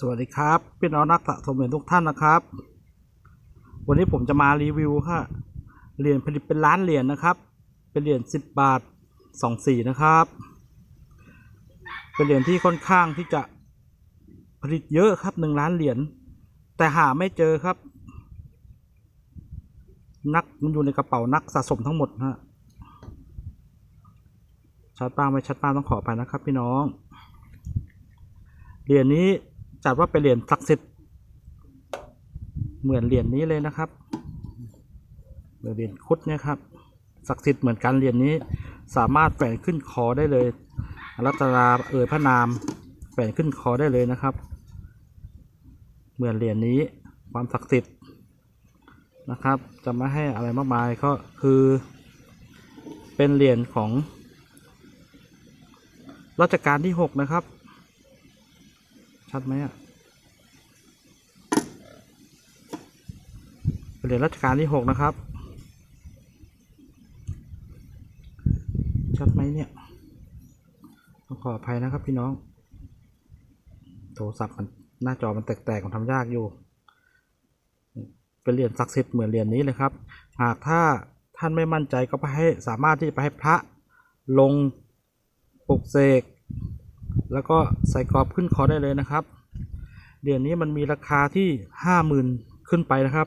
สวัสดีครับพี่น้องนักสะสมเหรียญทุกท่านนะครับ วันนี้ผมจะมารีวิวค่ะเหรียญผลิตเป็นล้านเหรียญนะครับ เป็นเหรียญสิบบาทสองสี่นะครับ เป็นเหรียญที่ค่อนข้างที่จะผลิตเยอะครับหนึ่งล้านเหรียญแต่หาไม่เจอครับ นักมันอยู่ในกระเป๋านักสะสมทั้งหมดฮะชัดป้างไม่ชัดป้างต้องขอไปนะครับ พี่น้องเหรียญนี้ จัดว่าเป็นเหรียญศักดิ์สิทธิ์เหมือนเหรียญนี้เลยนะครับเหมือนเหรียญคุดเนี่ยครับศักดิ์สิทธิ์เหมือนกันเหรียญนี้สามารถแฝงขึ้นคอได้เลยรัตนาเอ่ยพระนามแฝงขึ้นคอได้เลยนะครับ เหมือนเหรียญนี้ความศักดิ์สิทธิ์นะครับ จะไม่ให้อะไรมากมายก็คือ เป็นเหรียญของรัชกาลที่หกนะครับ ชัดไหมอะเหรียญรัชกาลที่หกนะครับ ชัดไหมเนี่ยต้องขออภัยนะครับพี่น้อง โทรศัพท์มันหน้าจอมันแตกๆมันทำยากอยู่ เป็นเหรียญศักดิ์สิทธิ์เหมือนเหรียญนี้เลยครับ หากถ้าท่านไม่มั่นใจก็ไปให้สามารถที่จะไปให้พระลงปลุกเสก แล้วก็ใส่กรอบขึ้นคอได้เลยนะครับเหรียญนี้มันมีราคาที่ห้าหมื่นขึ้นไปนะครับ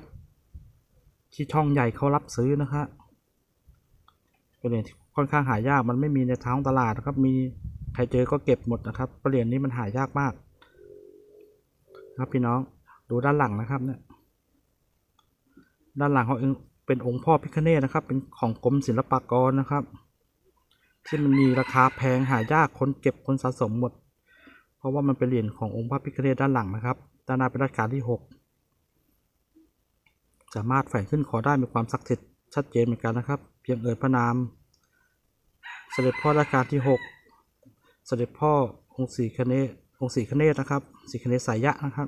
ที่ช่องใหญ่เขารับซื้อนะครับเป็นเหรียญที่ค่อนข้างหายากมันไม่มีในท้องตลาดนะครับ มีใครเจอก็เก็บหมดนะครับเหรียญนี้มันหายากมาก ครับพี่น้องดูด้านหลังนะครับเนี่ยด้านหลังเขาเองเป็นองค์พ่อพิฆเนศนะครับ เป็นของกรมศิลปากรนะครับ ที่มันมีราคาแพงหายากคนเก็บคนสะสมหมด เพราะว่ามันเป็นเหรียญขององค์พระพิฆเนศด้านหลังนะครับด้านหน้าเป็นรัชกาลที่หกสามารถแฝงขึ้นคอได้มีความศักดิ์สิทธิ์ชัดเจนเหมือนกันนะครับ เพียงเอ่ยพระนาม เสด็จพ่อรัชกาลที่หกเสด็จพ่อองค์ศรีคเนศองค์ศรีคเนศนะครับศรีคเนศสายยะนะครับ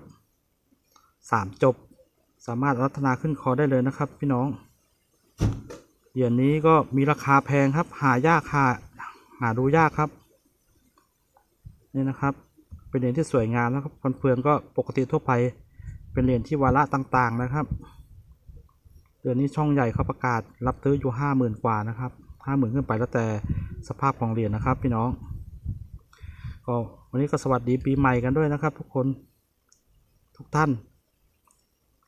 สามจบสามารถรัตนาขึ้นคอได้เลยนะครับ พี่น้องเหรียญนี้ก็มีราคาแพงครับ หายากหา หาดูยากครับ นี่นะครับ เป็นเหรียญที่สวยงามนะครับคนเพื่อนก็ปกติทั่วไป เป็นเหรียญที่วาระต่างๆนะครับเดือนนี้ช่องใหญ่เขาประกาศรับซื้ออยู่ห้าหมื่นกว่านะครับห้าหมื่นขึ้นไปแล้วแต่สภาพของเหรียญนะครับ พี่น้องก็วันนี้ก็สวัสดีปีใหม่กันด้วยนะครับ ทุกคนทุกท่าน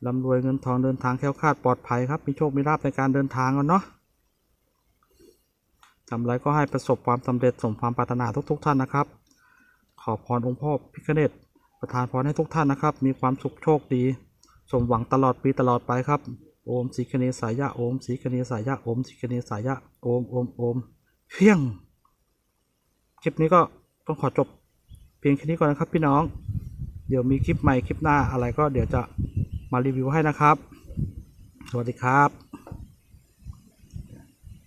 ร่ำรวยเงินทองเดินทางแคล้วคลาดปลอดภัยครับ มีโชค มีลาภในการเดินทางกันเนาะ ทำอะไรก็ให้ประสบความสำเร็จสมความปรารถนาทุก ๆ ท่านนะครับ ขอพรองค์พ่อพิฆเนศประทานพรให้ทุกท่านนะครับ มีความสุขโชคดี สมหวังตลอดปีตลอดไปครับ โอมสีคเนสายะโอมสีคเนสายะโอมสีคเนสายะโอมโอมโอมเพียง คลิปนี้ก็ต้องขอจบเพียงแค่นี้ก่อนนะครับพี่น้อง เดี๋ยวมีคลิปใหม่คลิปหน้าอะไรก็เดี๋ยวจะมารีวิวให้นะครับ สวัสดีครับ